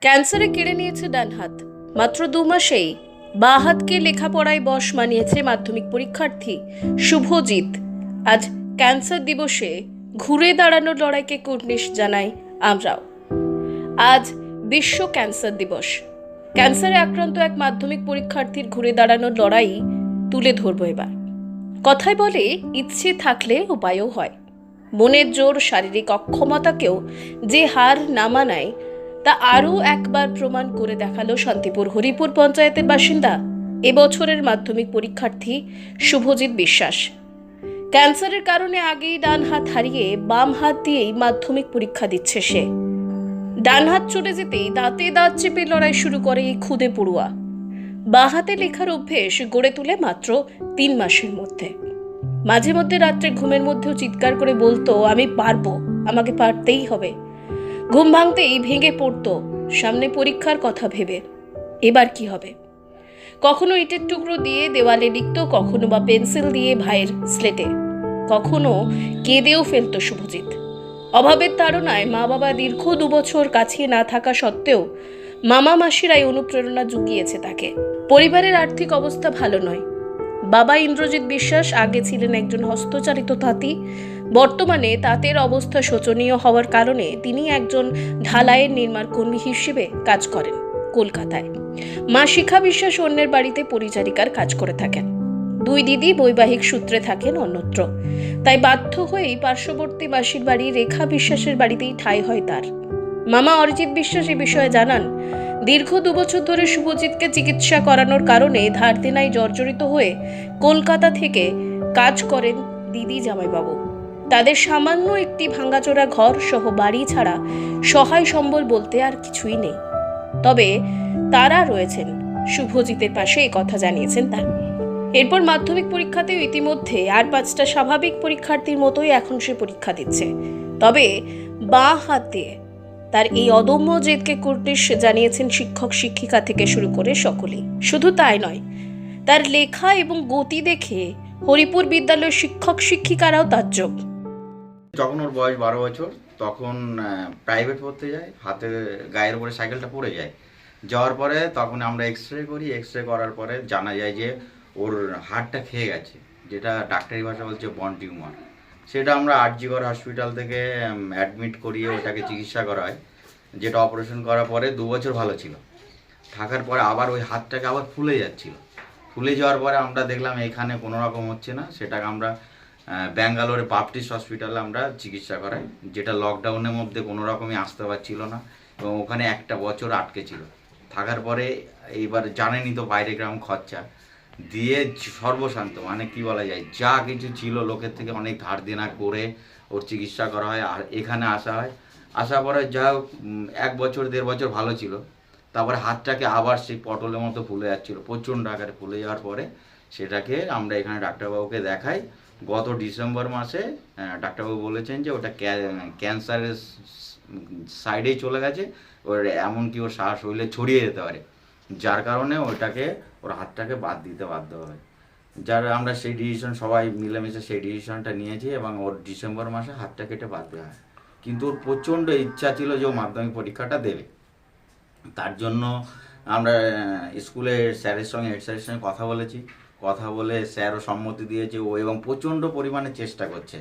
ক্যান্সারে কেড়ে নিয়েছে ডান হাত মাত্র দু মাসেই বা হাতকে লেখাপড়ায় বশ মানিয়েছে মাধ্যমিক পরীক্ষার্থী শুভজিৎ। আজ ক্যান্সার দিবসে ঘুরে দাঁড়ানোর লড়াইকে কুর্নিশ জানাই আমরাও। আজ বিশ্ব ক্যান্সার দিবস। ক্যান্সারে আক্রান্ত এক মাধ্যমিক পরীক্ষার্থীর ঘুরে দাঁড়ানোর লড়াই তুলে ধরবো এবার। কথায় বলে, ইচ্ছে থাকলে উপায়ও হয়। মনের জোর, শারীরিক অক্ষমতাকেও যে হার না মানায় তা আরও একবার প্রমাণ করে দেখাল শান্তিপুর হরিপুর পঞ্চায়েতের বাসিন্দা। এবছরের মাধ্যমিক পরীক্ষার্থী শুভজিৎ বিশ্বাস। ক্যান্সারের কারণে আগেই ডান হাত হারিয়ে বাম হাত দিয়েই মাধ্যমিক পরীক্ষা দিচ্ছে সে। ডান হাত চলে যেতেই দাঁতে দাঁত চেপে লড়াই শুরু করে এই খুদে পড়ুয়া। বাঁ হাতে লেখার অভ্যেস গড়ে তুলে মাত্র তিন মাসের মধ্যে। মাঝে মধ্যে রাত্রে ঘুমের মধ্যেও চিৎকার করে বলতো, আমি পারব, আমাকে পারতেই হবে। ঘুম ভাঙতেই ভেঙে পড়তো সামনে পরীক্ষার কথা ভেবে। এবার কি হবে? কখনো ইটের টুকরো দিয়ে দেওয়ালে লিখত, কখনো বা পেন্সিল দিয়ে ভাইয়ের স্লেটে। কখনো কেঁদেও ফেলতো শুভজিৎ। অভাবের তাড়নায় মা বাবা দীর্ঘ দুবছর কাছে না থাকা সত্ত্বেও মামা মাসিরাই অনুপ্রেরণা জুগিয়েছে তাকে। পরিবারের আর্থিক অবস্থা ভালো নয়। বাবা ইন্দ্রজিৎ বিশ্বাস, আগে ছিলেন একজন হস্তচালিত তাঁতি বর্তমানে তাঁতের অবস্থা শোচনীয় হওয়ার কারণে তিনি একজন ঢালাইয়ের নির্মাণ কর্মী হিসেবে কাজ করেন কলকাতায়। মা শিখা বিশ্বাস অন্যের বাড়িতে পরিচারিকার কাজ করে থাকেন। দুই দিদি বৈবাহিক সূত্রে থাকেন অন্যত্র। তাই বাধ্য হয়েই পার্শ্ববর্তী মাসির বাড়ি রেখা বিশ্বাসের বাড়িতেই ঠাঁই হয় তার। মামা অরিজিৎ বিশ্বাস এ বিষয়ে জানান, দীর্ঘ দুবছর ধরে শুভজিৎকে চিকিৎসা করানোর কারণে ধার দেনায় জর্জরিত হয়ে কলকাতা থেকে কাজ করেন দিদি জামাইবাবু। তাদের সামান্য একটি ভাঙ্গাচোরা ঘর সহ বাড়ি ছাড়া সহায় সম্বল বলতে আর কিছুই নেই। তবে তারা রয়েছেন, শুভজিতের পাশে এই কথা জানিয়েছেন তার। এরপর মাধ্যমিক পরীক্ষাতেও ইতিমধ্যে আর পাঁচটা স্বাভাবিক পরীক্ষার্থীর মতোই এখন সে পরীক্ষা দিচ্ছে। তবে বাঁ হাতে তার এই অদম্য জেদকে কুর্নিশ জানিয়েছেন শিক্ষক শিক্ষিকা থেকে শুরু করে সকলেই। শুধু তাই নয়, তার লেখা এবং গতি দেখে হরিপুর বিদ্যালয়ের শিক্ষক শিক্ষিকারাও তার তাজ্জব। যখন ওর বয়স বারো বছর, তখন প্রাইভেট পড়তে যায়, হাতে গায়ের উপরে সাইকেলটা পড়ে যায়। যাওয়ার পরে তখন আমরা এক্স রে করি এক্স রে করার পরে জানা যায় যে ওর হাড়টা খেয়ে গেছে, যেটা ডাক্তারি ভাষা বলছে বন টিউমার সেটা আমরা আরজিগড় হসপিটাল থেকে অ্যাডমিট করিয়ে ওটাকে চিকিৎসা করা হয়। যেটা অপারেশন করার পরে দু বছর ভালো ছিল। থাকার পরে আবার ওই হাতটাকে আবার ফুলে যাচ্ছিল। ফুলে যাওয়ার পরে আমরা দেখলাম এখানে কোনো রকম হচ্ছে না, সেটাকে আমরা ব্যাঙ্গালোরে বাপটিস্ট হসপিটালে আমরা চিকিৎসা করাই, যেটা লকডাউনের মধ্যে কোনো রকমই আসতে পারছিল না এবং ওখানে একটা বছর আটকে ছিল। থাকার পরে এইবার জানেনই তো বাইরে গ্রাম খরচা। দিয়ে সর্বশান্ত মানে কি বলা যায়, যা কিছু ছিল লোকের থেকে অনেক ধার দেনা করে ওর চিকিৎসা করা হয় আর এখানে আসা হয়। আসার পরে যা এক বছর, দেড় বছর ভালো ছিল। তারপরে হাতটাকে আবার সেই পটলের মতো ফুলে যাচ্ছিল, প্রচণ্ড আকারে ফুলে যাওয়ার পরে সেটাকে আমরা এখানে ডাক্তারবাবুকে দেখাই। গত ডিসেম্বর মাসে ডাক্তারবাবু বলেছেন যে ওটা ক্যান্সারের সাইডেই চলে গেছে ওর এমনকি ওর শ্বাস হইলে ছড়িয়ে যেতে পারে। যার কারণে ওটাকে ওর হাতটাকে বাদ দিতে বাধ্য হয়। যার আমরা সেই ডিসিশন সবাই মিলেমিশে সেই ডিসিশনটা নিয়েছি এবং ওর ডিসেম্বর মাসে হাতটা কেটে বাদ দেওয়া হয়। কিন্তু ওর প্রচণ্ড ইচ্ছা ছিল যে ও মাধ্যমিক পরীক্ষাটা দেবে। তার জন্য আমরা আহ, স্কুলের স্যারের সঙ্গে হেড স্যারের সঙ্গে কথা বলেছি। কথা বলে স্যারও সম্মতি দিয়েছে ও এবং প্রচণ্ড পরিমাণে চেষ্টা করছে।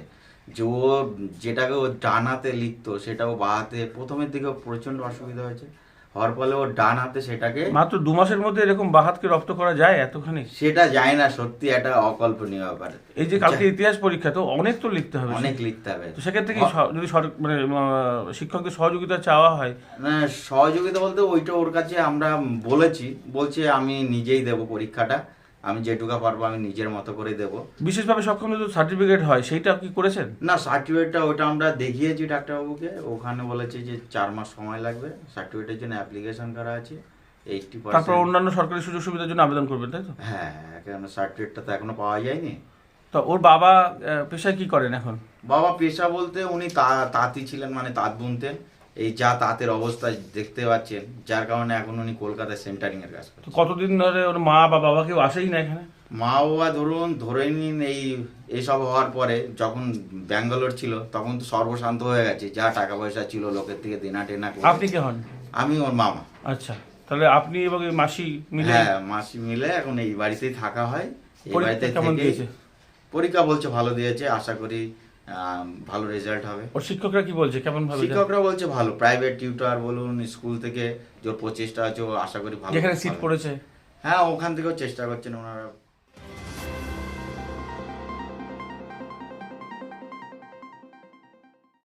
যে ও যেটাকে ও ডান হাতে লিখতো সেটা ও বাহাতে প্রথমের দিকে প্রচণ্ড অসুবিধা হয়েছে। হওয়ার ফলে ও ডান হাতে সেটাকে মাত্র দু মাসের মধ্যে এরকম বাহাতকে রপ্ত করা যায় এতখানি? সেটা যায় না সত্যি একটা অকল্পনীয় ব্যাপার। এই যে কালকে ইতিহাস পরীক্ষা তো অনেক তো লিখতে হবে। অনেক লিখতে হবে। তো সেক্ষেত্রে কি যদি মানে শিক্ষকদের সহযোগিতা চাওয়া হয়? না সহযোগিতা বলতে ওইটা ওর কাছে আমরা বলেছি। বলছে আমি নিজেই দেব পরীক্ষাটা। আমি যেটুকু পারব আমি নিজের মতো করে দেব। বিশেষভাবে সক্ষম যদি সার্টিফিকেট হয় সেইটা কি করেছেন? না সার্টিফিকেটটা ওটা আমরা দেখিয়েছি ডাক্তারবাবুকে। ওখানে বলেছে যে চার মাস সময় লাগবে। সার্টিফিকেটের জন্য অ্যাপ্লিকেশন করা আছে। এইটটি তারপর অন্যান্য সরকারি সুযোগ সুবিধার জন্য আবেদন করবেন তাই তো? হ্যাঁ হ্যাঁ কেন সার্টিফিকেটটা তো এখনও পাওয়া যায়নি। তো ওর বাবা পেশায় কি করেন এখন? বাবা পেশা বলতে উনি তা- তাঁতি ছিলেন মানে তাঁত বুনতেন। এই যা তাঁতের অবস্থা দেখতে পাচ্ছেন যার কারণে এখন উনি কলকাতায় সেন্টারিং এর কাজ করেন তো কতদিন ধরে ওর মা বা বাবা কেউ আসেই না এখানে? মা বাবা ধরুন ধরে নিন এই এইসব হওয়ার পরে যখন ব্যাঙ্গালোর ছিল তখন তো সর্বশান্ত হয়ে গেছে যা টাকা পয়সা ছিল লোকের থেকে দেনা টেনা করে। আপনি কে হন? আমি ওর মামা। আচ্ছা তাহলে আপনি এবং এই মাসি মিলে? হ্যাঁ মাসি মিলে এখন এই বাড়িতেই থাকা হয় এই পরীক্ষা বাড়িতে কেমন দিয়েছে? পরীক্ষা বলছে ভালো দিয়েছে আশা করি ভালো রেজাল্ট হবে। ওর শিক্ষকরা কি বলছে? কেমন ভাবে শিক্ষকরা বলছে ভালো। প্রাইভেট টিউটর বলুন স্কুল থেকে যে প্রচেষ্টা আছে আশা করি ভালো যেখানে সিট পড়েছে? হ্যাঁ ওখান থেকেও চেষ্টা করছেন ওনারা।